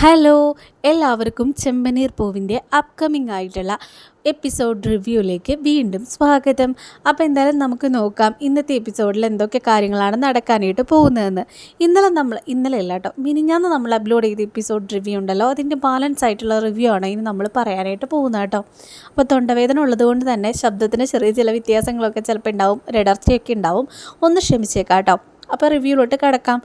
Hello എല്ലാവർക്കും ചെമ്പനീർ പൂവിന്റെ upcoming ആയിട്ടുള്ള എപ്പിസോഡ് റിവ്യൂയിലേക്ക് വീണ്ടും സ്വാഗതം. അപ്പോൾ എന്തായാലും നമുക്ക് നോക്കാം ഇന്നത്തെ എപ്പിസോഡിൽ എന്തൊക്കെ കാര്യങ്ങളാണ് നടക്കാനായിട്ട് പോകുന്നതെന്ന്. ഇന്നലെ നമ്മൾ ഇന്നലെ അല്ല കേട്ടോ മിനിഞ്ഞാന്ന് നമ്മൾ അപ്ലോഡ് ചെയ്ത എപ്പിസോഡ് റിവ്യൂ ഉണ്ടല്ലോ അതിന്റെ ബാലൻസ് ആയിട്ടുള്ള റിവ്യൂ ആണ് ഇനി നമ്മൾ പറയാനായിട്ട് പോകുന്നത് കേട്ടോ. അപ്പോൾ തൊണ്ടവേദന ഉള്ളതുകൊണ്ട് തന്നെ ശബ്ദത്തിന് ചെറിയ ചില വ്യത്യാസങ്ങളൊക്കെ ചിലപ്പോൾ ഉണ്ടാവും റെഡർച്ചയൊക്കെ ഉണ്ടാവും. ഒന്ന് ക്ഷമിച്ചേക്കാം കേട്ടോ. അപ്പോൾ റിവ്യൂലോട്ട് കിടക്കാം.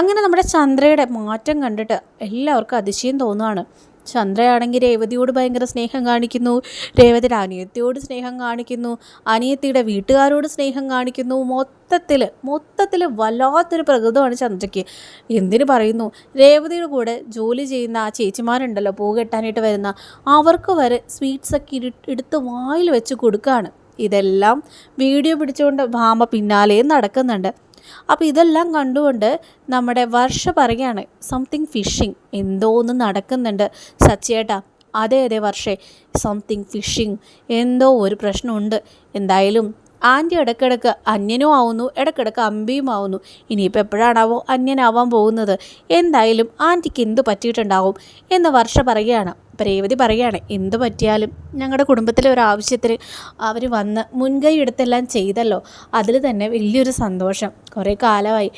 അങ്ങനെ നമ്മുടെ ചന്ദ്രയുടെ മാറ്റം കണ്ടിട്ട് എല്ലാവർക്കും അതിശയം തോന്നുകയാണ് ചന്ദ്രയാണെങ്കിൽ രേവതിയോട് ഭയങ്കര സ്നേഹം കാണിക്കുന്നു രേവതിയുടെ അനിയത്തിയോട് സ്നേഹം കാണിക്കുന്നു അനിയത്തിയുടെ വീട്ടുകാരോട് സ്നേഹം കാണിക്കുന്നു. മൊത്തത്തിൽ മൊത്തത്തിൽ വല്ലാത്തൊരു പ്രകൃതമാണ് ചന്ദ്രയ്ക്ക്. എന്തിനു പറയുന്നു? രേവതിയുടെ കൂടെ ജോലി ചെയ്യുന്ന ആ ചേച്ചിമാരുണ്ടല്ലോ പൂ കെട്ടാനായിട്ട് വരുന്ന അവർക്ക് വരെ സ്വീറ്റ്സൊക്കെ എടുത്ത് വായിൽ വെച്ച് കൊടുക്കുകയാണ് ഇതെല്ലാം വീഡിയോ പിടിച്ചുകൊണ്ട് ഭാമ പിന്നാലെയും നടക്കുന്നുണ്ട്. അപ്പോൾ ഇതെല്ലാം കണ്ടുകൊണ്ട് നമ്മുടെ വർഷ പറയാണ് സംതിങ് ഫിഷിങ് എന്തോ ഒന്ന് നടക്കുന്നുണ്ട്. സച്ചേട്ടാ അതെ അതെ വർഷേ സംതിങ് ഫിഷിങ് എന്തോ ഒരു പ്രശ്നമുണ്ട്. എന്തായാലും ആന്റി ഇടയ്ക്കിടയ്ക്ക് അന്യനും ആവുന്നു ഇടയ്ക്കിടയ്ക്ക് അമ്പിയും ആവുന്നു. ഇനിയിപ്പോൾ എപ്പോഴാണാവോ അന്യനാവാൻ പോകുന്നത്? എന്തായാലും ആന്റിക്ക് എന്ത് പറ്റിയിട്ടുണ്ടാവും എന്ന് വർഷ പറയുകയാണ്. പ്രേവതി രേവതി പറയുകയാണ് എന്ത് പറ്റിയാലും ഞങ്ങളുടെ കുടുംബത്തിലെ ഒരു ആവശ്യത്തിന് അവർ വന്ന് മുൻകൈ എടുത്തെല്ലാം ചെയ്തല്ലോ. അതിൽ തന്നെ വലിയൊരു സന്തോഷം. കുറേ കാലമായി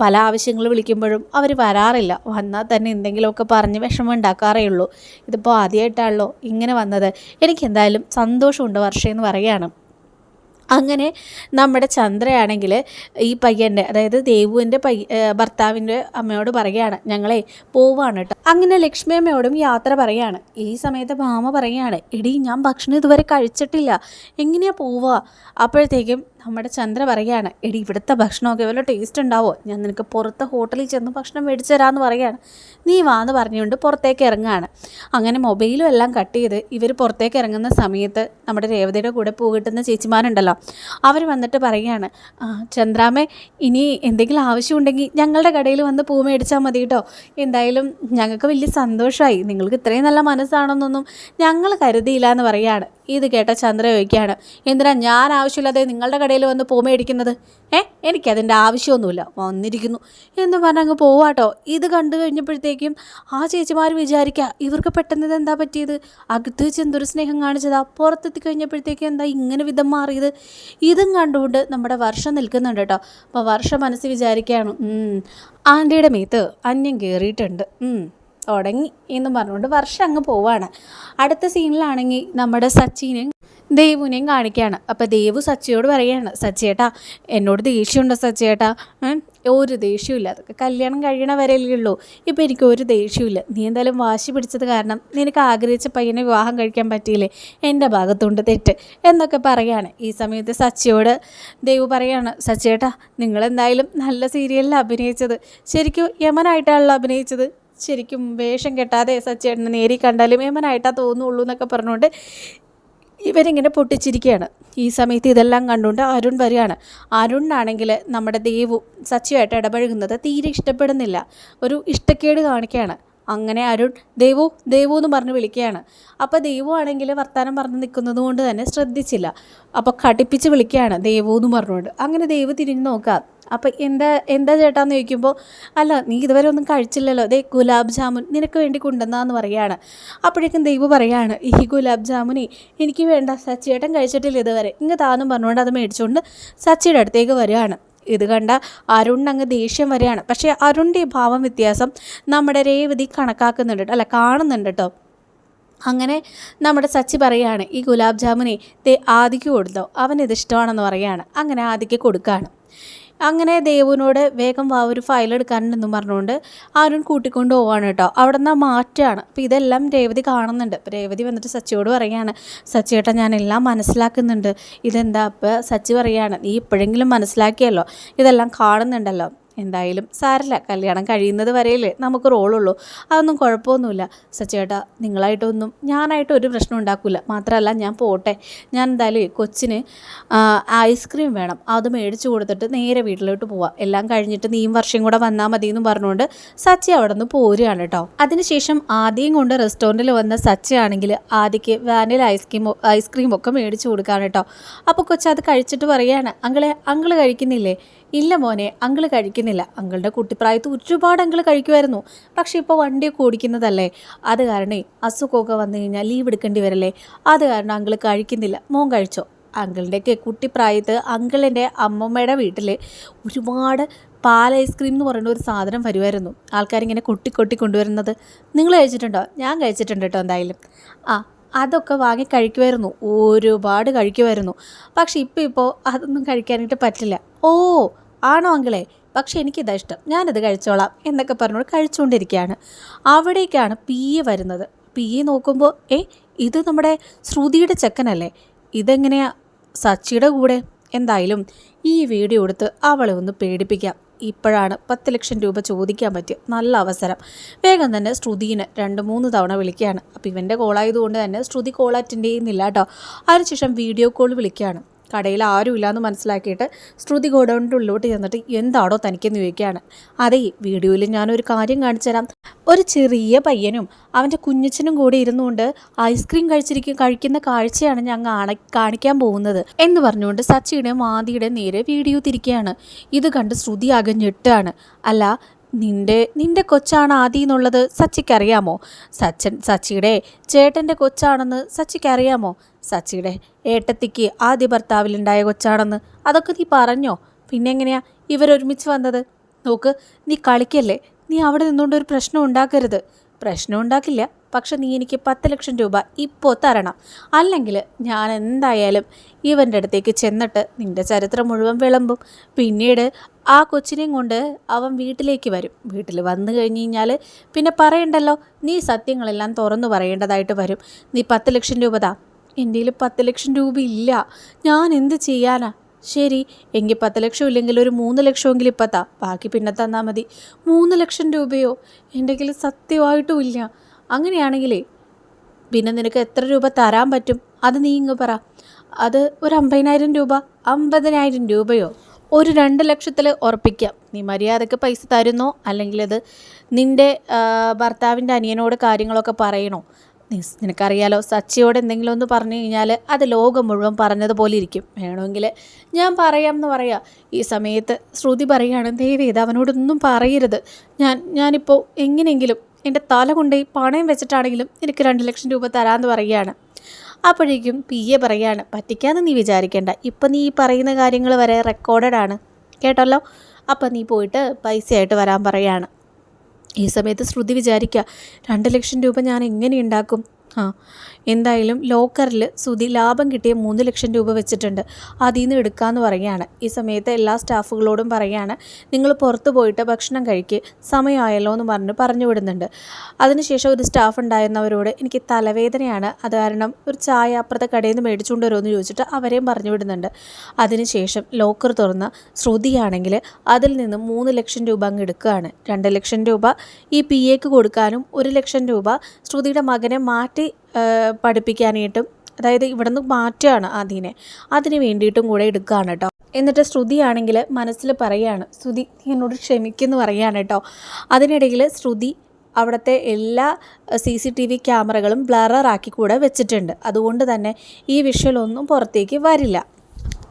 പല ആവശ്യങ്ങൾ വിളിക്കുമ്പോഴും അവർ വരാറില്ല. വന്നാൽ തന്നെ എന്തെങ്കിലുമൊക്കെ പറഞ്ഞ് വിഷമം ഉണ്ടാക്കാറേ ഉള്ളൂ. ഇതിപ്പോൾ ആദ്യമായിട്ടാണല്ലോ ഇങ്ങനെ വന്നത്. എനിക്ക് എന്തായാലും സന്തോഷമുണ്ട് വർഷമെന്ന് പറയുകയാണ്. അങ്ങനെ നമ്മുടെ ചന്ദ്രയാണെങ്കിൽ ഈ പയ്യന്റെ അതായത് ദേവുവിന്റെ പയ്യ ഭർത്താവിന്റെ അമ്മയോട് പറയുകയാണ് ഞങ്ങളെ പോവാണ് കേട്ടോ അങ്ങനെ ലക്ഷ്മി അമ്മയോടും യാത്ര പറയുകയാണ് ഈ സമയത്ത് മാമ പറയുകയാണ് എടി ഞാൻ ഭക്ഷണം ഇതുവരെ കഴിച്ചിട്ടില്ല. എങ്ങനെയാ പോവുക അപ്പോഴത്തേക്കും നമ്മുടെ ചന്ദ്ര പറയുകയാണ് എടി ഇവിടുത്തെ ഭക്ഷണമൊക്കെ വല്ല ടേസ്റ്റ് ഉണ്ടാവോ? ഞാൻ നിനക്ക് പുറത്തെ ഹോട്ടലിൽ ചെന്ന് ഭക്ഷണം മേടിച്ചു തരാമെന്ന് പറയുകയാണ്. നീ വാന്ന് പറഞ്ഞുകൊണ്ട് പുറത്തേക്ക് ഇറങ്ങുകയാണ്. അങ്ങനെ മൊബൈലും എല്ലാം കട്ട് ചെയ്ത് ഇവർ പുറത്തേക്ക് ഇറങ്ങുന്ന സമയത്ത് നമ്മുടെ രേവതിയുടെ കൂടെ പൂ കിട്ടുന്ന ചേച്ചിമാരുണ്ടല്ലോ അവർ വന്നിട്ട് പറയുകയാണ് ചന്ദ്രാമേ ഇനി എന്തെങ്കിലും ആവശ്യമുണ്ടെങ്കിൽ ഞങ്ങളുടെ കടയിൽ വന്ന് പൂ മേടിച്ചാൽ മതി കേട്ടോ. എന്തായാലും ഞങ്ങൾക്ക് വലിയ സന്തോഷമായി നിങ്ങൾക്ക് ഇത്രയും നല്ല മനസ്സാണെന്നൊന്നും ഞങ്ങൾ കരുതിയില്ല എന്ന് പറയുകയാണ്. ഇത് കേട്ട ചന്ദ്ര ചോദിക്കുകയാണ് എന്തിനാ ഞാൻ ആവശ്യമില്ലാതെ നിങ്ങളുടെ കടയിൽ വന്ന് പൂ മേടിക്കുന്നത് ഏ എനിക്കതിന്റെ ആവശ്യമൊന്നുമില്ല. വന്നിരിക്കുന്നു. എന്ന് പറഞ്ഞങ്ങ് പോവാട്ടോ ഇത് കണ്ടു കഴിഞ്ഞപ്പോഴത്തേക്കും ആ ചേച്ചിമാർ വിചാരിക്കുക ഇവർക്ക് പെട്ടെന്ന് ഇത് എന്താ പറ്റിയത്? അകത്ത് വെച്ച് എന്തൊരു സ്നേഹം കാണിച്ചതാ. പുറത്തെത്തി കഴിഞ്ഞപ്പോഴത്തേക്കും എന്താ ഇങ്ങനെ വിധം മാറിയത്? ഇതും കണ്ടുകൊണ്ട് നമ്മുടെ വർഷം നിൽക്കുന്നുണ്ട് കേട്ടോ അപ്പോൾ വർഷം മനസ്സ് വിചാരിക്കുകയാണ് ആന്റിയുടെ മീത്ത് അന്യം കയറിയിട്ടുണ്ട് തുടങ്ങി എന്ന് പറഞ്ഞുകൊണ്ട് വർഷം അങ്ങ് പോവാണ്. അടുത്ത സീനിലാണെങ്കിൽ നമ്മുടെ സച്ചിനെയും ദേവുവിനെയും കാണിക്കുകയാണ്. അപ്പോൾ ദേവു സച്ചിയോട് പറയുകയാണ് സച്ചിയേട്ടാ എന്നോട് ദേഷ്യമുണ്ടോ സച്ചിയേട്ടാ? ഒരു ദേഷ്യമില്ല അതൊക്കെ കല്യാണം കഴിയണ ഉള്ളൂ. ഇപ്പോൾ എനിക്ക് ഒരു ദേഷ്യമില്ല നീ എന്തായാലും വാശി പിടിച്ചത് കാരണം നിനക്ക് ആഗ്രഹിച്ച പയ്യനെ വിവാഹം കഴിക്കാൻ പറ്റിയില്ലേ? എന്റെ ഭാഗത്തുണ്ട് തെറ്റ് എന്നൊക്കെ പറയാണ് ഈ സമയത്ത് സച്ചിയോട് ദേവു പറയാണ് സച്ചിയേട്ടാ നിങ്ങളെന്തായാലും നല്ല സീരിയലിൽ അഭിനയിച്ചത്. ശരിക്കും യമനായിട്ടാണല്ലോ അഭിനയിച്ചത്? ശരിക്കും വേഷം കെട്ടാതെ സച്ചേട്ടനെ നേരി കണ്ടാലും ഏമനായിട്ടാ തോന്നുള്ളൂ എന്നൊക്കെ പറഞ്ഞുകൊണ്ട് ഇവരിങ്ങനെ പൊട്ടിച്ചിരിക്കുകയാണ്. ഈ സമയത്ത് ഇതെല്ലാം കണ്ടുകൊണ്ട് അരുൺ വരികയാണ്. അരുണാണെങ്കിൽ നമ്മുടെ ദേവു സച്ചിയുമായിട്ട് ഇടപഴകുന്നത് തീരെ ഇഷ്ടപ്പെടുന്നില്ല. ഒരു ഇഷ്ടക്കേട് കാണിക്കുകയാണ്. അങ്ങനെ അരുൺ ദേവു ദേവു എന്ന് പറഞ്ഞ് വിളിക്കുകയാണ്. അപ്പോൾ ദേവു ആണെങ്കിൽ വർത്തമാനം പറഞ്ഞ് നിൽക്കുന്നത് കൊണ്ട് തന്നെ ശ്രദ്ധിച്ചില്ല. അപ്പോൾ കടിപ്പിച്ച് വിളിക്കുകയാണ് ദേവു എന്ന് പറഞ്ഞുകൊണ്ട്. അങ്ങനെ ദേവ് തിരിഞ്ഞ് നോക്കുക. അപ്പോൾ എന്താ എന്താ ചേട്ടാന്ന് ചോദിക്കുമ്പോൾ അല്ല നീ ഇതുവരെ ഒന്നും കഴിച്ചില്ലല്ലോ. ദേ ഗുലാബ് ജാമുൻ നിനക്ക് വേണ്ടി കൊണ്ടുവന്നാന്ന് പറയാണ്. അപ്പോഴേക്കും ദൈവം പറയാണ് ഈ ഗുലാബ് ജാമുനെ എനിക്ക് വേണ്ട സച്ചിയേട്ടൻ കഴിച്ചിട്ടില്ല ഇതുവരെ. ഇങ്ങ് താന്നും പറഞ്ഞുകൊണ്ട് അത് മേടിച്ചുകൊണ്ട് സച്ചിയുടെ അടുത്തേക്ക് വരികയാണ്. ഇത് കണ്ട അരുൺ അങ്ങ് ദേഷ്യം വരികയാണ്. പക്ഷേ അരുണിന്റെ ഭാവം വ്യത്യാസം നമ്മുടെ രേവതി കണക്കാക്കുന്നുണ്ട് അല്ല കാണുന്നുണ്ട് കേട്ടോ. അങ്ങനെ നമ്മുടെ സച്ചി പറയുകയാണ് ഈ ഗുലാബ് ജാമുനെ തേ ആദിക്ക് കൊടുത്തോ. അവനിത് ഇഷ്ടമാണെന്ന് പറയുകയാണ് അങ്ങനെ ആദിക്ക് കൊടുക്കുകയാണ് അങ്ങനെ ദേവുവിനോട് വേഗം വാ ഒരു ഫയൽ എടുക്കാനുണ്ടെന്നും പറഞ്ഞുകൊണ്ട് അരുൺ കൂട്ടിക്കൊണ്ട് പോവാണ് കേട്ടോ. അവിടെ നിന്ന് മാറ്റാണ്. അപ്പോൾ ഇതെല്ലാം രേവതി കാണുന്നുണ്ട്. അപ്പോൾ രേവതി വന്നിട്ട് സച്ചിയോട് പറയുകയാണ്. സച്ചിയേട്ടാ ഞാൻ എല്ലാം മനസ്സിലാക്കുന്നുണ്ട്. ഇതെന്താ അപ്പോൾ സച്ചി പറയുകയാണ് നീ ഇപ്പോഴെങ്കിലും മനസ്സിലാക്കിയല്ലോ? ഇതെല്ലാം കാണുന്നുണ്ടല്ലോ? എന്തായാലും സാരല്ല കല്യാണം കഴിയുന്നത് വരെയല്ലേ നമുക്ക് റോളുള്ളൂ. അതൊന്നും കുഴപ്പമൊന്നുമില്ല. സച്ചേട്ടാ നിങ്ങളായിട്ടൊന്നും ഞാനായിട്ട് ഒരു പ്രശ്നം ഉണ്ടാക്കില്ല മാത്രമല്ല ഞാൻ പോട്ടെ. ഞാൻ എന്തായാലും കൊച്ചിന് ഐസ്ക്രീം വേണം. അത് മേടിച്ചു കൊടുത്തിട്ട് നേരെ വീട്ടിലോട്ട് പോവാം. എല്ലാം കഴിഞ്ഞിട്ട് നീയും വർഷം കൂടെ വന്നാൽ മതി എന്ന് പറഞ്ഞുകൊണ്ട് സച്ചി അവിടെ നിന്ന് പോരുകയാണ് കേട്ടോ അതിനുശേഷം ആദ്യം കൊണ്ട് റെസ്റ്റോറന്റിൽ വന്ന സച്ചയാണെങ്കിൽ ആദ്യക്ക് vanilla ice cream ice cream ഒക്കെ മേടിച്ചു കൊടുക്കാൻ കേട്ടോ അപ്പോൾ കൊച്ചു അത് കഴിച്ചിട്ട് പറയുകയാണ് അങ്ങളെ അങ്കിൾ കഴിക്കുന്നില്ലേ? ഇല്ല മോനെ അങ്കിൾ കഴിക്കുന്നില്ല. അങ്കിളുടെ കുട്ടിപ്രായത്ത് ഒരുപാട് അങ്കിൾ കഴിക്കുമായിരുന്നു. പക്ഷെ ഇപ്പോൾ വണ്ടി ഓടിക്കുന്നതല്ലേ? അത് കാരണം അസുഖമൊക്കെ വന്നു കഴിഞ്ഞാൽ ലീവ് എടുക്കേണ്ടി വരല്ലേ? അത് കാരണം അങ്കിൾ കഴിക്കുന്നില്ല. മോൻ കഴിച്ചോ? അങ്കിളിന്റെയൊക്കെ കുട്ടിപ്രായത്ത് അങ്കിളിന്റെ അമ്മമ്മയുടെ വീട്ടിൽ ഒരുപാട് പാൽ ഐസ്ക്രീം എന്ന് പറയുന്ന ഒരു സാധനം വരുമായിരുന്നു. ആൾക്കാരിങ്ങനെ കൊട്ടി കൊട്ടി കൊണ്ടുവരുന്നത്. നിങ്ങൾ കഴിച്ചിട്ടുണ്ടോ? ഞാൻ കഴിച്ചിട്ടുണ്ട് കേട്ടോ എന്തായാലും. ആ അതൊക്കെ വാങ്ങി കഴിക്കുമായിരുന്നു. ഒരുപാട് കഴിക്കുമായിരുന്നു. പക്ഷെ ഇപ്പോൾ ഇപ്പോൾ അതൊന്നും കഴിക്കാനായിട്ട് പറ്റില്ല. ഓ ആണോ അങ്കിളെ? പക്ഷെ എനിക്കിതാ ഇഷ്ടം. ഞാനത് കഴിച്ചോളാം എന്നൊക്കെ പറഞ്ഞോട് കഴിച്ചുകൊണ്ടിരിക്കുകയാണ്. അവിടേക്കാണ് പി എ വരുന്നത്. പി എ നോക്കുമ്പോൾ ഏ ഇത് നമ്മുടെ ശ്രുതിയുടെ ചെക്കനല്ലേ? ഇതെങ്ങനെയാ? സച്ചിയുടെ കൂടെ? എന്തായാലും ഈ വീഡിയോ എടുത്ത് അവളെ ഒന്ന് പേടിപ്പിക്കാം. ഇപ്പോഴാണ് പത്ത് ലക്ഷം രൂപ ചോദിക്കാൻ പറ്റിയ നല്ല അവസരം. വേഗം തന്നെ ശ്രുതിനെ രണ്ട് മൂന്ന് തവണ വിളിക്കുകയാണ്. അപ്പോൾ ഇവന്റെ കോളായതുകൊണ്ട് തന്നെ ശ്രുതി കോൾ അറ്റൻഡ് ചെയ്യുന്നില്ല കേട്ടോ. അതിനുശേഷം വീഡിയോ കോൾ വിളിക്കുകയാണ്. കടയിൽ ആരും ഇല്ലയെന്ന് മനസ്സിലാക്കിയിട്ട് ശ്രുതി ഗോഡൗണിന്റെ ഉള്ളിലോട്ട് ചെന്നിട്ട് എന്താണോ തനിക്കെന്ന് ചോദിക്കുകയാണ്. അതേ വീഡിയോയിൽ ഞാനൊരു കാര്യം കാണിച്ചു തരാം ഒരു ചെറിയ പയ്യനും അവന്റെ കുഞ്ഞച്ചനും കൂടി ഇരുന്നുകൊണ്ട് ഐസ്ക്രീം കഴിച്ചിരിക്കും കഴിക്കുന്ന കാഴ്ചയാണ് കാണ കാണിക്കാൻ പോകുന്നത് എന്ന് പറഞ്ഞുകൊണ്ട് സച്ചിയുടെ മാതിയുടെ നേരെ വീഡിയോ തിരിക്കുകയാണ്. ഇത് കണ്ട് ശ്രുതി അകഞ്ഞിട്ടാണ് ഞെട്ടാണ്. അല്ല നിന്റെ നിന്റെ കൊച്ചാണ് ആദി എന്നുള്ളത് സച്ചിക്കറിയാമോ സച്ചൻ സച്ചിയുടെ ചേട്ടന്റെ കൊച്ചാണെന്ന് സച്ചിക്കറിയാമോ സച്ചിയുടെ ഏട്ടത്തിക്ക് ആദ്യ ഭർത്താവിലുണ്ടായ കൊച്ചാണെന്ന് അതൊക്കെ നീ പറഞ്ഞോ? പിന്നെ എങ്ങനെയാ ഇവരൊരുമിച്ച് വന്നത്? നോക്ക് നീ കളിക്കല്ലേ? നീ അവിടെ നിന്നുകൊണ്ട് ഒരു പ്രശ്നം ഉണ്ടാക്കരുത്. പ്രശ്നം ഉണ്ടാക്കില്ല. പക്ഷെ നീ എനിക്ക് പത്ത് ലക്ഷം രൂപ ഇപ്പോൾ തരണം. അല്ലെങ്കിൽ ഞാൻ എന്തായാലും ഇവന്റെ അടുത്തേക്ക് ചെന്നിട്ട് നിന്റെ ചരിത്രം മുഴുവൻ വിളമ്പും. പിന്നീട് ആ കൊച്ചിനെയും കൊണ്ട് അവൻ വീട്ടിലേക്ക് വരും. വീട്ടിൽ വന്നു കഴിഞ്ഞ് കഴിഞ്ഞാൽ പിന്നെ പറയണ്ടല്ലോ നീ സത്യങ്ങളെല്ലാം തുറന്നു പറയേണ്ടതായിട്ട് വരും. നീ പത്ത് ലക്ഷം രൂപ താ. എന്റെ പത്ത് ലക്ഷം രൂപ ഇല്ല. ഞാൻ എന്ത് ചെയ്യാനാ? ശരി എങ്കിൽ പത്ത് ലക്ഷം ഇല്ലെങ്കിൽ ഒരു മൂന്ന് ലക്ഷമെങ്കിലും ഇപ്പം താ. ബാക്കി പിന്നെ തന്നാൽ മതി. മൂന്ന് ലക്ഷം രൂപയോ? എന്റെ കയ്യിൽ സത്യമായിട്ടും ഇല്ല. അങ്ങനെയാണെങ്കിലേ പിന്നെ നിനക്ക് എത്ര രൂപ തരാൻ പറ്റും? അത് നീ ഇങ്ങ് പറ. അത് ഒരു അമ്പതിനായിരം രൂപ അമ്പതിനായിരം രൂപയോ? ഒരു രണ്ട് ലക്ഷത്തിൽ ഉറപ്പിക്കാം. നീ മര്യാദയ്ക്ക് പൈസ തരുന്നോ? അല്ലെങ്കിൽ അത് നിന്റെ ഭർത്താവിന്റെ അനിയനോട് കാര്യങ്ങളൊക്കെ പറയണോ? നിനക്കറിയാലോ സച്ചിയോട് എന്തെങ്കിലും ഒന്ന് പറഞ്ഞു കഴിഞ്ഞാൽ അത് ലോകം മുഴുവൻ പറഞ്ഞതുപോലെ ഇരിക്കും. വേണമെങ്കിൽ ഞാൻ പറയാം എന്ന് പറയാം. ഈ സമയത്ത് ശ്രുതി പറയുകയാണ് ദയവേത് അവനോടൊന്നും പറയരുത്. ഞാൻ ഞാനിപ്പോൾ എങ്ങനെയെങ്കിലും എന്റെ തല കൊണ്ടുപോയി പണയം വെച്ചിട്ടാണെങ്കിലും എനിക്ക് രണ്ട് ലക്ഷം രൂപ തരാമെന്ന് പറയുകയാണ്. അപ്പോഴേക്കും പി എ പറയുകയാണ് പറ്റിക്കാന്ന് നീ വിചാരിക്കേണ്ട. ഇപ്പം നീ ഈ പറയുന്ന കാര്യങ്ങൾ വരെ റെക്കോർഡഡ് ആണ്. കേട്ടല്ലോ? അപ്പം നീ പോയിട്ട് പൈസയായിട്ട് വരാൻ പറയുകയാണ് ഈ സമയത്ത് ശ്രുതി വിചാരിക്കുക രണ്ട് ലക്ഷം രൂപ ഞാൻ എങ്ങനെ ഉണ്ടാക്കും? ആ എന്തായാലും ലോക്കറിൽ സുതി ലാഭം കിട്ടിയ മൂന്ന് ലക്ഷം രൂപ വെച്ചിട്ടുണ്ട്. അതിൽ നിന്ന് എടുക്കാമെന്ന് പറയുകയാണ്. ഈ സമയത്ത് എല്ലാ സ്റ്റാഫുകളോടും പറയുകയാണ് നിങ്ങൾ പുറത്ത് പോയിട്ട് ഭക്ഷണം കഴിക്ക് സമയമായല്ലോ എന്ന് പറഞ്ഞ് പറഞ്ഞു വിടുന്നുണ്ട്. അതിനുശേഷം ഒരു സ്റ്റാഫ് ഉണ്ടായിരുന്നവരോട് എനിക്ക് തലവേദനയാണ്. അത് കാരണം ഒരു ചായ അപ്പുറത്തെ കടയിൽ നിന്ന് മേടിച്ചുകൊണ്ട് വരുമെന്ന് ചോദിച്ചിട്ട് അവരെയും പറഞ്ഞു വിടുന്നുണ്ട്. അതിനുശേഷം ലോക്കർ തുറന്ന ശ്രുതിയാണെങ്കിൽ അതിൽ നിന്ന് മൂന്ന് ലക്ഷം രൂപ അങ്ങ് എടുക്കുകയാണ്. രണ്ട് ലക്ഷം രൂപ ഈ പി എക്ക് കൊടുക്കാനും ഒരു ലക്ഷം രൂപ ശ്രുതിയുടെ മകനെ മാറ്റി പഠിപ്പിക്കാനായിട്ടും അതായത് ഇവിടുന്ന് മാറ്റുകയാണ് അതിനെ അതിന് വേണ്ടിയിട്ടും കൂടെ എടുക്കുകയാണ് കേട്ടോ എന്നിട്ട് ശ്രുതിയാണെങ്കിൽ മനസ്സിൽ പറയാണ് ശ്രുതി നീ എന്നോട് ക്ഷമിക്കുന്നു പറയാണ് കേട്ടോ അതിനിടയിൽ ശ്രുതി അവിടുത്തെ എല്ലാ സി സി ടി വി ക്യാമറകളും ബ്ലറാക്കി കൂടെ വെച്ചിട്ടുണ്ട്. അതുകൊണ്ട് തന്നെ ഈ വിഷ്വലൊന്നും പുറത്തേക്ക് വരില്ല.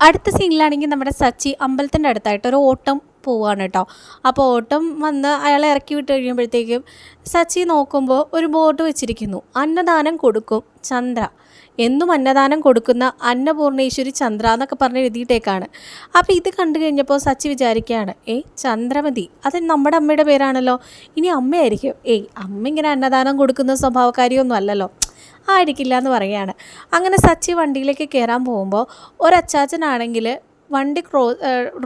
അടുത്ത സീനിലാണെങ്കിൽ നമ്മുടെ സച്ചി അമ്പലത്തിന്റെ അടുത്തായിട്ട് ഒരു ഓട്ടം പോവാണ് കേട്ടോ. അപ്പോൾ ഓട്ടം വന്ന് അയാളെ ഇറക്കി വിട്ട് കഴിയുമ്പോഴത്തേക്കും സച്ചി നോക്കുമ്പോൾ ഒരു ബോർഡ് വെച്ചിരിക്കുന്നു. അന്നദാനം കൊടുക്കും ചന്ദ്ര. എന്നും അന്നദാനം കൊടുക്കുന്ന അന്നപൂർണേശ്വരി ചന്ദ്ര എന്നൊക്കെ പറഞ്ഞ് എഴുതിയിട്ടേക്കാണ്. അപ്പോൾ ഇത് കണ്ടു കഴിഞ്ഞപ്പോൾ സച്ചി വിചാരിക്കുകയാണ് ഏയ് ചന്ദ്രമതി അത് നമ്മുടെ അമ്മയുടെ പേരാണല്ലോ. ഇനി അമ്മയായിരിക്കും. ഏയ് അമ്മ ഇങ്ങനെ അന്നദാനം കൊടുക്കുന്ന സ്വഭാവക്കാരിയൊന്നും അല്ലല്ലോ. ആയിരിക്കില്ല എന്ന് പറയുകയാണ്. അങ്ങനെ സച്ചി വണ്ടിയിലേക്ക് കയറാൻ പോകുമ്പോൾ ഒരച്ചാച്ചനാണെങ്കിൽ വണ്ടി ക്രോ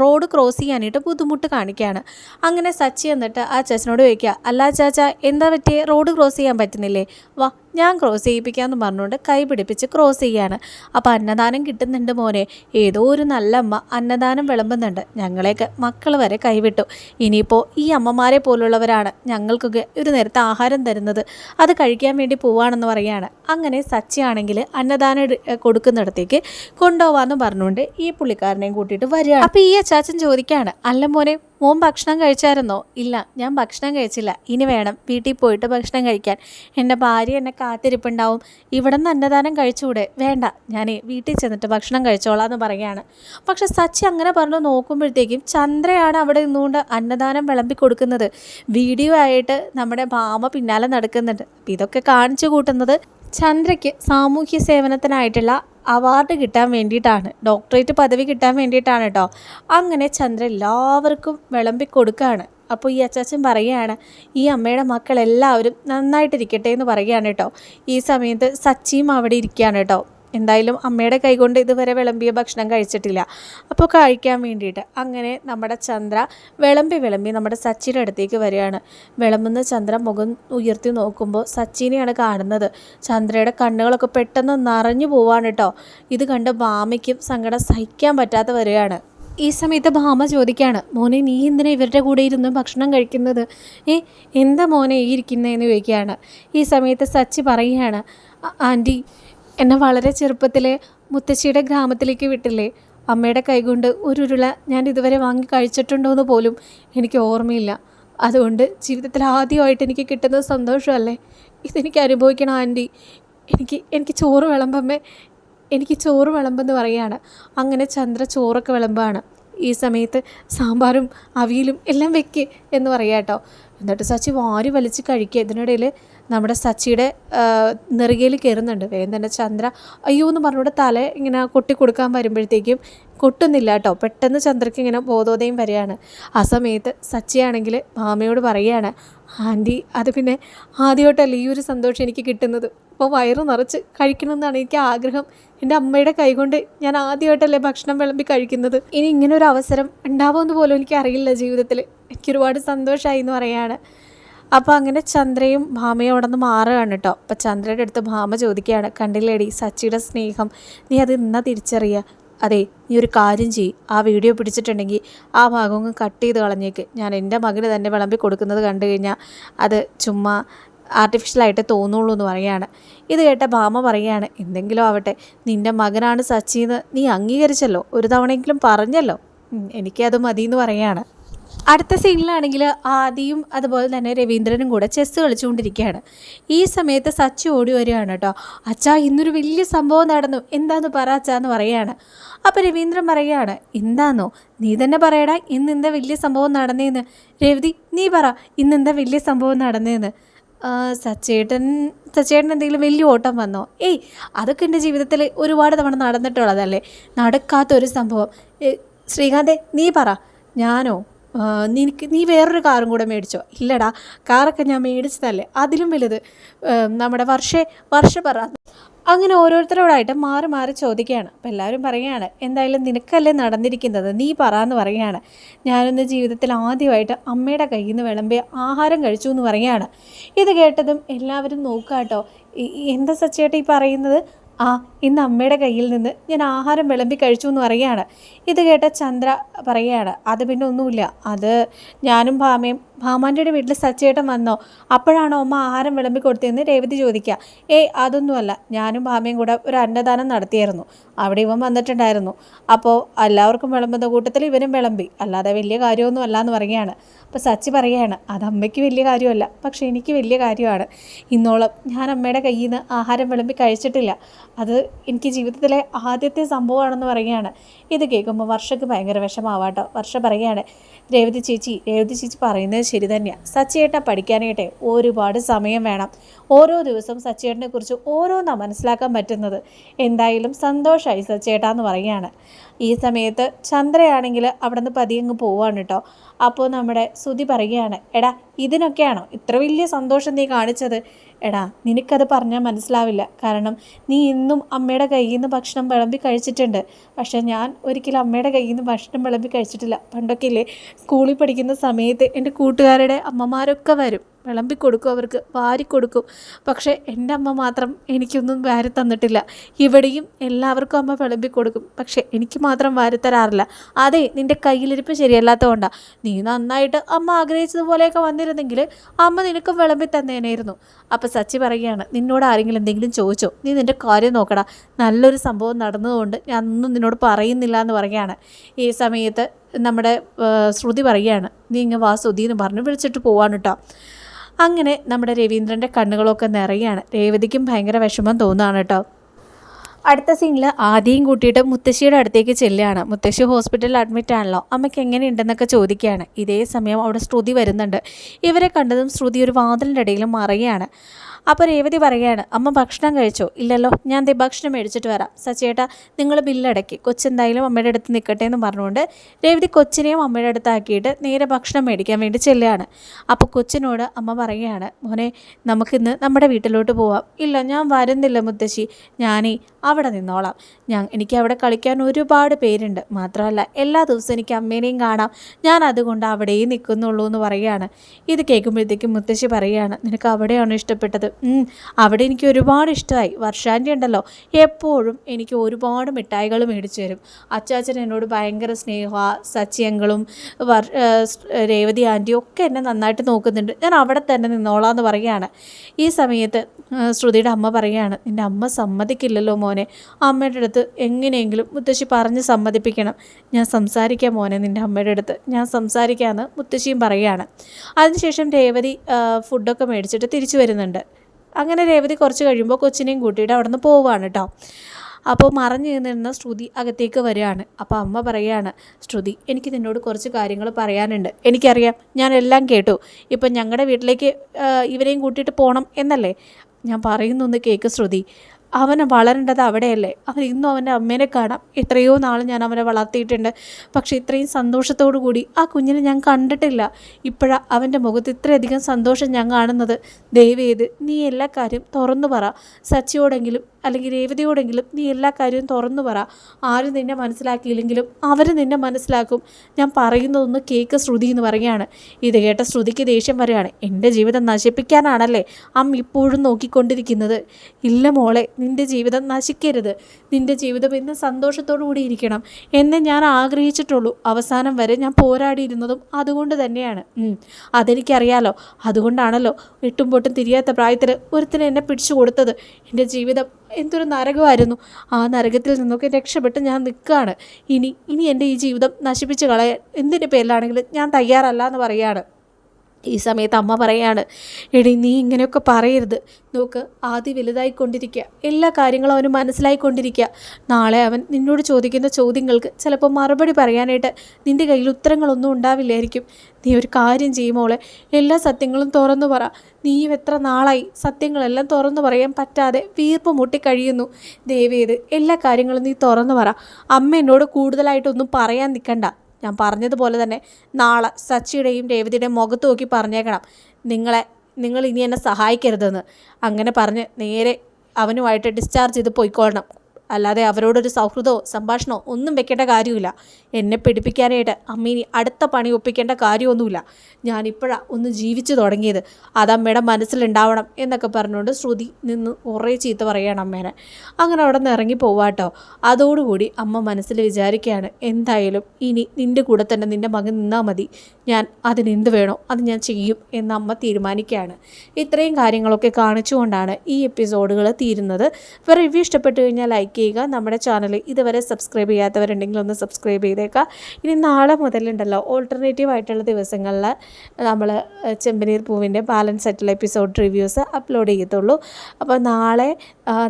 റോഡ് ക്രോസ് ചെയ്യാനായിട്ട് ബുദ്ധിമുട്ട് കാണിക്കുകയാണ്. അങ്ങനെ സച്ചി എന്നിട്ട് ആ ചേച്ചനോട് ചോദിക്കുക അല്ല ചാച്ച എന്താ പറ്റിയേ? റോഡ് ക്രോസ് ചെയ്യാൻ പറ്റുന്നില്ലേ? വാ ഞാൻ ക്രോസ് ചെയ്യിപ്പിക്കാമെന്ന് പറഞ്ഞുകൊണ്ട് കൈ പിടിപ്പിച്ച് ക്രോസ് ചെയ്യാണ്. അപ്പോൾ അന്നദാനം കിട്ടുന്നുണ്ട് മോനെ. ഏതോ ഒരു നല്ല അമ്മ അന്നദാനം വിളമ്പുന്നുണ്ട്. ഞങ്ങളെയൊക്കെ മക്കൾ വരെ കൈവിട്ടു. ഇനിയിപ്പോൾ ഈ അമ്മമാരെ പോലുള്ളവരാണ് ഞങ്ങൾക്കൊക്കെ ഒരു നേരത്തെ ആഹാരം തരുന്നത്. അത് കഴിക്കാൻ വേണ്ടി പോവാണെന്ന് പറയുകയാണ് അങ്ങനെ സച്ചിയാണെങ്കിൽ അന്നദാനം കൊടുക്കുന്നിടത്തേക്ക് കൊണ്ടുപോവാന്ന് പറഞ്ഞുകൊണ്ട് ഈ പുള്ളിക്കാരനെയും കൂട്ടിയിട്ട് വരികയാണ്. അപ്പോൾ ഈ അച്ചാച്ചൻ ചോദിക്കുകയാണ് അല്ല മോനെ മോൻ ഭക്ഷണം കഴിച്ചായിരുന്നോ? ഇല്ല ഞാൻ ഭക്ഷണം കഴിച്ചില്ല. ഇനി വേണം വീട്ടിൽ പോയിട്ട് ഭക്ഷണം കഴിക്കാൻ. എന്റെ ഭാര്യ എന്നെ കാത്തിരിപ്പുണ്ടാവും. ഇവിടെ നിന്ന് അന്നദാനം കഴിച്ചുകൂടെ? വേണ്ട ഞാൻ വീട്ടിൽ ചെന്നിട്ട് ഭക്ഷണം കഴിച്ചോളാം എന്ന് പറയുകയാണ്. പക്ഷെ സച്ചി അങ്ങനെ പറഞ്ഞു നോക്കുമ്പോഴത്തേക്കും ചന്ദ്രയാണ് അവിടെ നിന്നുകൊണ്ട് അന്നദാനം വിളമ്പി കൊടുക്കുന്നത്. വീഡിയോ ആയിട്ട് നമ്മുടെ ഭാമ പിന്നാലെ നടക്കുന്നുണ്ട്. ഇതൊക്കെ കാണിച്ചു കൂട്ടുന്നത് ചന്ദ്രയ്ക്ക് സാമൂഹ്യ സേവനത്തിനായിട്ടുള്ള അവാർഡ് കിട്ടാൻ വേണ്ടിയിട്ടാണ്. ഡോക്ടറേറ്റ് പദവി കിട്ടാൻ വേണ്ടിയിട്ടാണ് കേട്ടോ അങ്ങനെ ചന്ദ്ര എല്ലാവർക്കും വിളമ്പി കൊടുക്കുകയാണ് അപ്പോൾ ഈ അച്ചാച്ചൻ പറയുകയാണ് ഈ അമ്മയുടെ മക്കളെല്ലാവരും നന്നായിട്ടിരിക്കട്ടെ എന്ന് പറയുകയാണ് കേട്ടോ ഈ സമയത്ത് സച്ചിയും അവിടെ ഇരിക്കുകയാണ് കേട്ടോ എന്തായാലും അമ്മയുടെ കൈകൊണ്ട് ഇതുവരെ വിളമ്പിയ ഭക്ഷണം കഴിച്ചിട്ടില്ല. അപ്പോൾ കഴിക്കാൻ വേണ്ടിയിട്ട് അങ്ങനെ നമ്മുടെ ചന്ദ്ര വിളമ്പി വിളമ്പി നമ്മുടെ സച്ചിന്റെ അടുത്തേക്ക് വരികയാണ്. വിളമ്പുന്ന ചന്ദ്ര മുഖം ഉയർത്തി നോക്കുമ്പോൾ സച്ചിനെയാണ് കാണുന്നത്. ചന്ദ്രയുടെ കണ്ണുകളൊക്കെ പെട്ടെന്ന് നിറഞ്ഞു പോവാണ് കേട്ടോ. ഇത് കണ്ട് ഭാമയ്ക്കും സങ്കടം സഹിക്കാൻ പറ്റാത്ത വരികയാണ്. ഈ സമയത്ത് ഭാമ ചോദിക്കുകയാണ് മോനെ നീ എന്തിനാ ഇവരുടെ കൂടെ ഇരുന്ന് ഭക്ഷണം കഴിക്കുന്നത്? ഏ എന്താ മോനെ ഈ ഇരിക്കുന്നതെന്ന് ചോദിക്കുകയാണ്. ഈ സമയത്ത് സച്ചി പറയുകയാണ് ആന്റി എന്നെ വളരെ ചെറുപ്പത്തിലെ മുത്തശ്ശിയുടെ ഗ്രാമത്തിലേക്ക് വിട്ടില്ലേ? അമ്മയുടെ കൈകൊണ്ട് ഒരു ഉരുള ഞാൻ ഇതുവരെ വാങ്ങി കഴിച്ചിട്ടുണ്ടോ എന്ന് പോലും എനിക്ക് ഓർമ്മയില്ല. അതുകൊണ്ട് ജീവിതത്തിൽ ആദ്യമായിട്ട് എനിക്ക് കിട്ടുന്ന സന്തോഷമല്ലേ? ഇതെനിക്ക് അനുഭവിക്കണം ആന്റി. എനിക്ക് എനിക്ക് ചോറ് വിളമ്പമ്മേ എനിക്ക് ചോറ് വിളമ്പെന്ന് പറയുകയാണ്. അങ്ങനെ ചന്ദ്ര ചോറൊക്കെ വിളമ്പാണ്. ഈ സമയത്ത് സാമ്പാറും അവിയലും എല്ലാം വെക്ക് എന്ന് പറയുക കേട്ടോ എന്നിട്ട് സച്ചി വാരി വലിച്ച് കഴിക്കുക ഇതിനിടയിൽ നമ്മുടെ സച്ചിയുടെ നെറുകയിൽ കയറുന്നുണ്ട്. വേഗം തന്നെ ചന്ദ്ര അയ്യോ എന്ന് പറഞ്ഞുകൂടെ തല ഇങ്ങനെ കൊട്ടി കൊടുക്കാൻ വരുമ്പോഴത്തേക്കും കൊട്ടുന്നില്ല കേട്ടോ പെട്ടെന്ന് ചന്ദ്രയ്ക്ക് ഇങ്ങനെ ബോധോദയം വരികയാണ്. ആ സമയത്ത് സച്ചിയാണെങ്കിൽ മാമയോട് പറയുകയാണ് ആന്റി അത് പിന്നെ ആദ്യമായിട്ടല്ലേ ഈ ഒരു സന്തോഷം എനിക്ക് കിട്ടുന്നത്? അപ്പോൾ വയറ് നിറച്ച് കഴിക്കണമെന്നാണ് എനിക്ക് ആഗ്രഹം. എന്റെ അമ്മയുടെ കൈകൊണ്ട് ഞാൻ ആദ്യമായിട്ടല്ലേ ഭക്ഷണം വിളമ്പി കഴിക്കുന്നത്. ഇനി ഇങ്ങനെ ഒരു അവസരം ഉണ്ടാവുമെന്ന് പോലും എനിക്ക് അറിയില്ല ജീവിതത്തിൽ എനിക്ക് ഒരുപാട് സന്തോഷമായി എന്ന് പറയുകയാണ്. അപ്പോൾ അങ്ങനെ ചന്ദ്രയും ഭാമയും അവിടെ നിന്ന് മാറുകയാണ് കേട്ടോ. അപ്പോൾ ചന്ദ്രയുടെ അടുത്ത് ഭാമ ചോദിക്കുകയാണ് കണ്ടില്ലേടി സച്ചിയുടെ സ്നേഹം? നീ അത് ഇന്നാ തിരിച്ചറിയുക അതെ നീ ഒരു കാര്യം ചെയ്യ്. ആ വീഡിയോ പിടിച്ചിട്ടുണ്ടെങ്കിൽ ആ ഭാഗം കട്ട് ചെയ്ത് കളഞ്ഞേക്ക്. ഞാൻ എന്റെ മകന് തന്നെ വിളമ്പി കൊടുക്കുന്നത് കണ്ടു കഴിഞ്ഞാൽ അത് ചുമ്മാ ആർട്ടിഫിഷ്യലായിട്ട് തോന്നുള്ളൂ എന്ന് പറയുകയാണ്. ഇത് കേട്ട ഭാമ പറയുകയാണ് എന്തെങ്കിലും ആവട്ടെ നിന്റെ മകനാണ് സച്ചിന്ന് നീ അംഗീകരിച്ചല്ലോ ഒരു തവണയെങ്കിലും പറഞ്ഞല്ലോ എനിക്കത് മതി എന്ന് പറയുകയാണ്. അടുത്ത സീനിലാണെങ്കിൽ ആദിയും അതുപോലെ തന്നെ രവീന്ദ്രനും കൂടെ ചെസ്സ് കളിച്ചുകൊണ്ടിരിക്കുകയാണ്. ഈ സമയത്ത് സച്ചി ഓടി വരികയാണ് കേട്ടോ. അച്ഛാ ഇന്നൊരു വലിയ സംഭവം നടന്നു എന്താന്ന് പറ അച്ഛാന്ന് പറയുകയാണ്. അപ്പോൾ രവീന്ദ്രൻ പറയുകയാണ് എന്താന്നോ നീ തന്നെ പറയടാ ഇന്ന് എന്താ വലിയ സംഭവം നടന്നേന്ന്? രവതി നീ പറ ഇന്ന് എന്താ വലിയ സംഭവം നടന്നേന്ന്? സച്ചേട്ടൻ സച്ചേട്ടൻ എന്തെങ്കിലും വലിയ ഓട്ടം വന്നോ? ഏയ് അതൊക്കെ എന്റെ ജീവിതത്തിൽ ഒരുപാട് തവണ നടന്നിട്ടുള്ളതല്ലേ? നടക്കാത്തൊരു സംഭവം. ശ്രീകാന്തെ നീ പറ. ഞാനോ? നിനക്ക് നീ വേറൊരു കാറും കൂടെ മേടിച്ചോ? ഇല്ലടാ കാറൊക്കെ ഞാൻ മേടിച്ചതല്ലേ? അതിലും വലുത്. നമ്മുടെ വർഷേ വർഷ പറ. അങ്ങനെ ഓരോരുത്തരോടായിട്ട് മാറി മാറി ചോദിക്കുകയാണ്. അപ്പോൾ എല്ലാവരും പറയുകയാണ് എന്തായാലും നിനക്കല്ലേ നടന്നിരിക്കുന്നത്? നീ പറ എന്ന് പറയുകയാണ്. ഞാനൊന്ന് ജീവിതത്തിൽ ആദ്യമായിട്ട് അമ്മയുടെ കയ്യിൽ നിന്ന് വിളമ്പിയ ആഹാരം കഴിച്ചു എന്ന് പറയുകയാണ്. ഇത് കേട്ടതും എല്ലാവരും നോക്കാട്ടോ എന്താ സച്ചേട്ടാ ഈ പറയുന്നത്? ആ ഇന്ന് അമ്മയുടെ കയ്യിൽ നിന്ന് ഞാൻ ആഹാരം വിളമ്പി കഴിച്ചു എന്ന് പറയുകയാണ്. ഇത് കേട്ട ചന്ദ്ര പറയുകയാണ് അത് പിന്നെ ഒന്നുമില്ല. അത് ഞാനും ഭാമയും ഭാമാന്റെ വീട്ടിൽ സച്ചേട്ടൻ വന്നോ? അപ്പോഴാണോ അമ്മ ആഹാരം വിളമ്പി കൊടുത്തതെന്ന് രേവതി ചോദിക്കുക ഏയ് അതൊന്നുമല്ല. ഞാനും ഭാമയും കൂടെ ഒരു അന്നദാനം നടത്തിയായിരുന്നു. അവിടെ ഇവൻ വന്നിട്ടുണ്ടായിരുന്നു. അപ്പോൾ എല്ലാവർക്കും വിളമ്പുന്ന കൂട്ടത്തിൽ ഇവനും വിളമ്പി. അല്ലാതെ വലിയ കാര്യമൊന്നും അല്ല എന്ന് പറയുകയാണ്. അപ്പോൾ സച്ചി പറയുകയാണ് അത് അമ്മയ്ക്ക് വലിയ കാര്യമല്ല. പക്ഷേ എനിക്ക് വലിയ കാര്യമാണ്. ഇന്നോളം ഞാൻ അമ്മയുടെ കയ്യിൽ നിന്ന് ആഹാരം വിളമ്പി കഴിച്ചിട്ടില്ല. അത് എനിക്ക് ജീവിതത്തിലെ ആദ്യത്തെ സംഭവമാണെന്ന് പറയുകയാണ്. ഇത് കേൾക്കുമ്പോൾ വർഷക്ക് ഭയങ്കര വിഷമാവാട്ടോ വർഷ പറയുകയാണ് രേവതി ചേച്ചി രേവതി ചേച്ചി പറയുന്നത് ശരി തന്നെയാണ് സച്ചിയേട്ട പഠിക്കാനായിട്ട് ഒരുപാട് സമയം വേണം. ഓരോ ദിവസവും സച്ചിയേട്ടനെ കുറിച്ച് ഓരോന്നാണ് മനസ്സിലാക്കാൻ പറ്റുന്നത്. എന്തായാലും സന്തോഷമായി സച്ചേട്ട എന്ന് പറയുകയാണ്. ഈ സമയത്ത് ചന്ദ്രയാണെങ്കിൽ അവിടെ നിന്ന് പതിയങ്ങ് പോവാണ് കേട്ടോ. അപ്പോൾ നമ്മുടെ ശ്രുതി പറയുകയാണ് എടാ ഇതിനൊക്കെയാണോ ഇത്ര വലിയ സന്തോഷം നീ കാണിച്ചത്? എടാ നിനക്കത് പറഞ്ഞാൽ മനസ്സിലാവില്ല. കാരണം നീ ഇന്നും അമ്മയുടെ കയ്യിൽ നിന്ന് ഭക്ഷണം വിളമ്പി കഴിച്ചിട്ടുണ്ട്. പക്ഷേ ഞാൻ ഒരിക്കലും അമ്മയുടെ കയ്യിൽ നിന്ന് ഭക്ഷണം വിളമ്പി കഴിച്ചിട്ടില്ല. പണ്ടൊക്കെ ഇല്ലേ സ്കൂളിൽ പഠിക്കുന്ന സമയത്ത് എന്റെ കൂട്ടുകാരുടെ അമ്മമാരൊക്കെ വരും. വിളമ്പി കൊടുക്കും അവർക്ക് വാരി കൊടുക്കും പക്ഷേ എന്റെ അമ്മ മാത്രം എനിക്കൊന്നും വാരി തന്നിട്ടില്ല. ഇവിടെയും എല്ലാവർക്കും അമ്മ വിളമ്പി കൊടുക്കും പക്ഷേ എനിക്ക് മാത്രം വാരി തരാറില്ല. അതെ നിന്റെ കയ്യിലിരിപ്പ് ശരിയല്ലാത്തതുകൊണ്ടാണ് നീ നന്നായിട്ട് അമ്മ ആഗ്രഹിച്ചതുപോലെയൊക്കെ വന്നിരുന്നെങ്കിൽ അമ്മ നിനക്ക് വിളമ്പി തന്നേനായിരുന്നു. അപ്പോൾ സച്ചി പറയുകയാണ് നിന്നോട് ആരെങ്കിലും എന്തെങ്കിലും ചോദിച്ചോ? നീ നിന്റെ കാര്യം നോക്കടാ. നല്ലൊരു സംഭവം നടന്നതുകൊണ്ട് ഞാൻ ഒന്നും നിന്നോട് പറയുന്നില്ല എന്ന് പറയുകയാണ്. ഈ സമയത്ത് നമ്മുടെ ശ്രുതി പറയുകയാണ് നീ ഇങ്ങ് വാ ശ്രുതി എന്ന് പറഞ്ഞ് വിളിച്ചിട്ട് പോവാണ് കേട്ടോ. അങ്ങനെ നമ്മുടെ രവീന്ദ്രന്റെ കണ്ണുകളൊക്കെ നിറയാണ്. രേവതിക്കും ഭയങ്കര വിഷമം തോന്നുകയാണ് കേട്ടോ. അടുത്ത സീനിൽ ആദ്യം കൂട്ടിയിട്ട് മുത്തശ്ശിയുടെ അടുത്തേക്ക് ചെല്ലുകയാണ്. മുത്തശ്ശി ഹോസ്പിറ്റലിൽ അഡ്മിറ്റ് ആണല്ലോ. അമ്മയ്ക്ക് എങ്ങനെയുണ്ടെന്നൊക്കെ ചോദിക്കുകയാണ്. ഇതേ സമയം അവിടെ ശ്രുതി വരുന്നുണ്ട്. ഇവരെ കണ്ടതും ശ്രുതി ഒരു വാതിലിന്റെ ഇടയിൽ മറയുകയാണ്. അപ്പോൾ രേവതി പറയുകയാണ് അമ്മ ഭക്ഷണം കഴിച്ചോ? ഇല്ലല്ലോ ഞാൻ ദേ ഭക്ഷണം മേടിച്ചിട്ട് വരാം. സച്ചേട്ടാ നിങ്ങൾ ബില്ലടക്കി. കൊച്ചെന്തായാലും അമ്മയുടെ അടുത്ത് നിൽക്കട്ടെ എന്ന് പറഞ്ഞുകൊണ്ട് രേവതി കൊച്ചിനെയും അമ്മയുടെ അടുത്താക്കിയിട്ട് നേരെ ഭക്ഷണം മേടിക്കാൻ വേണ്ടി ചെല്ലുകയാണ്. അപ്പോൾ കൊച്ചിനോട് അമ്മ പറയുകയാണ് മോനെ നമുക്കിന്ന് നമ്മുടെ വീട്ടിലോട്ട് പോവാം. ഇല്ല ഞാൻ വരുന്നില്ല മുത്തശ്ശി. ഞാനേ അവിടെ നിന്നോളാം. ഞാൻ എനിക്ക് അവിടെ കളിക്കാൻ ഒരുപാട് പേരുണ്ട്. മാത്രമല്ല എല്ലാ ദിവസവും എനിക്ക് അമ്മേനെയും കാണാം. ഞാൻ അതുകൊണ്ട് അവിടെയും നിൽക്കുന്നുള്ളൂ എന്ന് പറയുകയാണ്. ഇത് കേൾക്കുമ്പോഴത്തേക്കും മുത്തശ്ശി പറയുകയാണ് നിനക്ക് അവിടെയാണ് ഇഷ്ടപ്പെട്ടത്? അവിടെ എനിക്ക് ഒരുപാട് ഇഷ്ടമായി. വർഷാന്റെ ഉണ്ടല്ലോ. എപ്പോഴും എനിക്ക് ഒരുപാട് മിഠായികൾ മേടിച്ചു തരും. അച്ചാച്ചൻ എന്നോട് ഭയങ്കര സ്നേഹ സച്ചിയങ്ങളും രേവതി ആന്റിയും ഒക്കെ എന്നെ നന്നായിട്ട് നോക്കുന്നുണ്ട്. ഞാൻ അവിടെ തന്നെ നിന്നോളാം എന്ന് പറയുകയാണ്. ഈ സമയത്ത് ശ്രുതിയുടെ അമ്മ പറയുകയാണ് നിന്റെ അമ്മ സമ്മതിക്കില്ലല്ലോ മോനെ അമ്മയുടെ അടുത്ത് എങ്ങനെയെങ്കിലും മുത്തശ്ശി പറഞ്ഞ് സമ്മതിപ്പിക്കണം. ഞാൻ സംസാരിക്കാം മോനെ നിന്റെ അമ്മയുടെ അടുത്ത്. ഞാൻ സംസാരിക്കാമെന്ന് മുത്തശ്ശിയും പറയുകയാണ്. അതിനുശേഷം രേവതി ഫുഡൊക്കെ മേടിച്ചിട്ട് തിരിച്ചു വരുന്നുണ്ട്. അങ്ങനെ രേവതി കുറച്ച് കഴിയുമ്പോൾ കൊച്ചിനെയും കൂട്ടിയിട്ട് അവിടെ നിന്ന് പോവുകയാണ് കേട്ടോ അപ്പോൾ മറഞ്ഞു നിന്നിരുന്ന ശ്രുതി അകത്തേക്ക് വരികയാണ്. അപ്പോൾ അമ്മ പറയുകയാണ് ശ്രുതി എനിക്ക് നിന്നോട് കുറച്ച് കാര്യങ്ങൾ പറയാനുണ്ട്. എനിക്കറിയാം ഞാൻ എല്ലാം കേട്ടു. ഇപ്പം ഞങ്ങളുടെ വീട്ടിലേക്ക് ഇവരെയും കൂട്ടിയിട്ട് പോകണം എന്നല്ലേ? ഞാൻ പറയുന്നൊന്ന് കേക്ക് ശ്രുതി. അവനെ വളരേണ്ടത് അവിടെയല്ലേ? അവൻ ഇന്നും അവന്റെ അമ്മേനെ കാണാം. എത്രയോ നാൾ ഞാൻ അവനെ വളർത്തിയിട്ടുണ്ട്. പക്ഷേ ഇത്രയും സന്തോഷത്തോടു കൂടി ആ കുഞ്ഞിനെ ഞാൻ കണ്ടിട്ടില്ല. ഇപ്പോഴാണ് അവന്റെ മുഖത്ത് ഇത്രയധികം സന്തോഷം ഞാൻ കാണുന്നത്. ദയവേത് നീ എല്ലാ കാര്യവും തുറന്നു പറ. സച്ചിയോടെങ്കിലും അല്ലെങ്കിൽ രേവതിയോടെങ്കിലും നീ എല്ലാ കാര്യവും തുറന്നു പറ. ആരും നിന്നെ മനസ്സിലാക്കിയില്ലെങ്കിലും അവർ നിന്നെ മനസ്സിലാക്കും. ഞാൻ പറയുന്നതൊന്ന് കേക്ക് ശ്രുതി എന്ന് പറയുകയാണ്. ഇത് കേട്ട ശ്രുതിക്ക് ദേഷ്യം വരികയാണ്. എന്റെ ജീവിതം നശിപ്പിക്കാനാണല്ലേ അമ്മ ഇപ്പോഴും നോക്കിക്കൊണ്ടിരിക്കുന്നത്. ഇല്ല മോളെ നിന്റെ ജീവിതം നശിക്കരുത്. നിന്റെ ജീവിതം ഇന്ന് സന്തോഷത്തോടു കൂടി ഇരിക്കണം. എന്നെ ഞാൻ ആഗ്രഹിച്ചിട്ടുള്ളൂ. അവസാനം വരെ ഞാൻ പോരാടിയിരുന്നതും അതുകൊണ്ട് തന്നെയാണ്. അതെനിക്കറിയാലോ? അതുകൊണ്ടാണല്ലോ എട്ടും പൊട്ടും തിരിയാത്ത പ്രായത്തിൽ ഒരുത്തിന് എന്നെ പിടിച്ചു കൊടുത്തത്. എന്റെ ജീവിതം എന്തൊരു നരകമായിരുന്നു. ആ നരകത്തിൽ നിന്നൊക്കെ രക്ഷപ്പെട്ട് ഞാൻ നിൽക്കുകയാണ്. ഇനി ഇനി എന്റെ ഈ ജീവിതം നശിപ്പിച്ച് കളയാൻ എന്തിന്റെ പേരിലാണെങ്കിലും ഞാൻ തയ്യാറല്ല എന്ന് പറയുകയാണ്. ഈ സമയത്ത് അമ്മ പറയാണ് എടി നീ ഇങ്ങനെയൊക്കെ പറയരുത്. നോക്ക് ആദ്യം വലുതായിക്കൊണ്ടിരിക്കുക എല്ലാ കാര്യങ്ങളും അവന് മനസ്സിലായിക്കൊണ്ടിരിക്കുക നാളെ അവൻ നിന്നോട് ചോദിക്കുന്ന ചോദ്യങ്ങൾക്ക് ചിലപ്പോൾ മറുപടി പറയാനായിട്ട് നിന്റെ കയ്യിൽ ഉത്തരങ്ങളൊന്നും ഉണ്ടാവില്ലായിരിക്കും. നീ ഒരു കാര്യം ചെയ്യുമോളെ എല്ലാ സത്യങ്ങളും തുറന്നു പറ. നീ എത്ര നാളായി സത്യങ്ങളെല്ലാം തുറന്നു പറയാൻ പറ്റാതെ വീർപ്പ് മുട്ടി കഴിയുന്നു. ദേവേത് എല്ലാ കാര്യങ്ങളും നീ തുറന്നു പറ. അമ്മ എന്നോട് കൂടുതലായിട്ടൊന്നും പറയാൻ നിൽക്കണ്ട. ഞാൻ പറഞ്ഞതുപോലെ തന്നെ നാളെ സച്ചിയുടെയും രേവതിയുടെയും മുഖത്ത് നോക്കി പറഞ്ഞേക്കണം. നിങ്ങളെ നിങ്ങൾ ഇനി എന്നെ സഹായിക്കരുതെന്ന്. അങ്ങനെ പറഞ്ഞ് നേരെ അവനുമായിട്ട് ഡിസ്ചാർജ് ചെയ്ത് പോയിക്കൊള്ളണം. അല്ലാതെ അവരോടൊരു സൗഹൃദമോ സംഭാഷണമോ ഒന്നും വെക്കേണ്ട കാര്യമില്ല എന്നെ പിടിപ്പിക്കാനായിട്ട് അമ്മീനി അടുത്ത പണി ഒപ്പിക്കേണ്ട കാര്യമൊന്നുമില്ല. ഞാനിപ്പോഴാണ് ഒന്ന് ജീവിച്ചു തുടങ്ങിയത്. അത് അമ്മയുടെ മനസ്സിലുണ്ടാവണം എന്നൊക്കെ പറഞ്ഞുകൊണ്ട് ശ്രുതി നിന്ന് കുറേ ചീത്ത പറയുകയാണ് അമ്മേനെ. അങ്ങനെ അവിടെ നിന്ന് ഇറങ്ങി പോവാട്ടോ അതോടുകൂടി അമ്മ മനസ്സിൽ വിചാരിക്കുകയാണ് എന്തായാലും ഇനി നിന്റെ കൂടെ തന്നെ നിന്റെ മകൻ നിന്നാൽ മതി. ഞാൻ അതിനെന്ത് വേണോ അത് ഞാൻ ചെയ്യും എന്ന് അമ്മ തീരുമാനിക്കുകയാണ്. ഇത്രയും കാര്യങ്ങളൊക്കെ കാണിച്ചുകൊണ്ടാണ് ഈ എപ്പിസോഡുകൾ തീരുന്നത്. ഇപ്പോൾ റിവ്യൂ ഇഷ്ടപ്പെട്ടു കഴിഞ്ഞാൽ ലൈക്ക് ചെയ്യുക നമ്മുടെ ചാനൽ ഇതുവരെ സബ്സ്ക്രൈബ് ചെയ്യാത്തവരുണ്ടെങ്കിൽ ഒന്ന് സബ്സ്ക്രൈബ് ചെയ്തേക്കുക. ഇനി നാളെ മുതലുണ്ടല്ലോ ഓൾട്ടർനേറ്റീവ് ആയിട്ടുള്ള ദിവസങ്ങളിൽ നമ്മൾ ചെമ്പനീർ പൂവിന്റെ ബാലൻസ് ആയിട്ടുള്ള എപ്പിസോഡ് റിവ്യൂസ് അപ്ലോഡ് ചെയ്യത്തുള്ളൂ. അപ്പോൾ നാളെ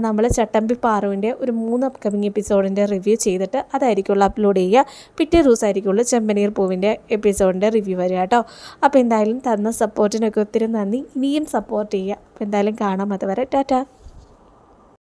നമ്മൾ ചട്ടമ്പി പാറുവിന്റെ ഒരു മൂന്ന് അപ്കമിങ് എപ്പിസോഡിന്റെ റിവ്യൂ ചെയ്തിട്ട് അതായിരിക്കുള്ളൂ അപ്ലോഡ് ചെയ്യുക. പിറ്റേ ദിവസമായിരിക്കുള്ളൂ ചെമ്പനീർ പൂവിന്റെ എപ്പിസോഡിന്റെ റിവ്യൂ വരിക കേട്ടോ. അപ്പോൾ എന്തായാലും തന്ന സപ്പോർട്ടിനൊക്കെ ഒത്തിരി നന്ദി. ഇനിയും സപ്പോർട്ട് ചെയ്യുക. അപ്പോൾ എന്തായാലും കാണാം അതുവരെ. ടാറ്റ.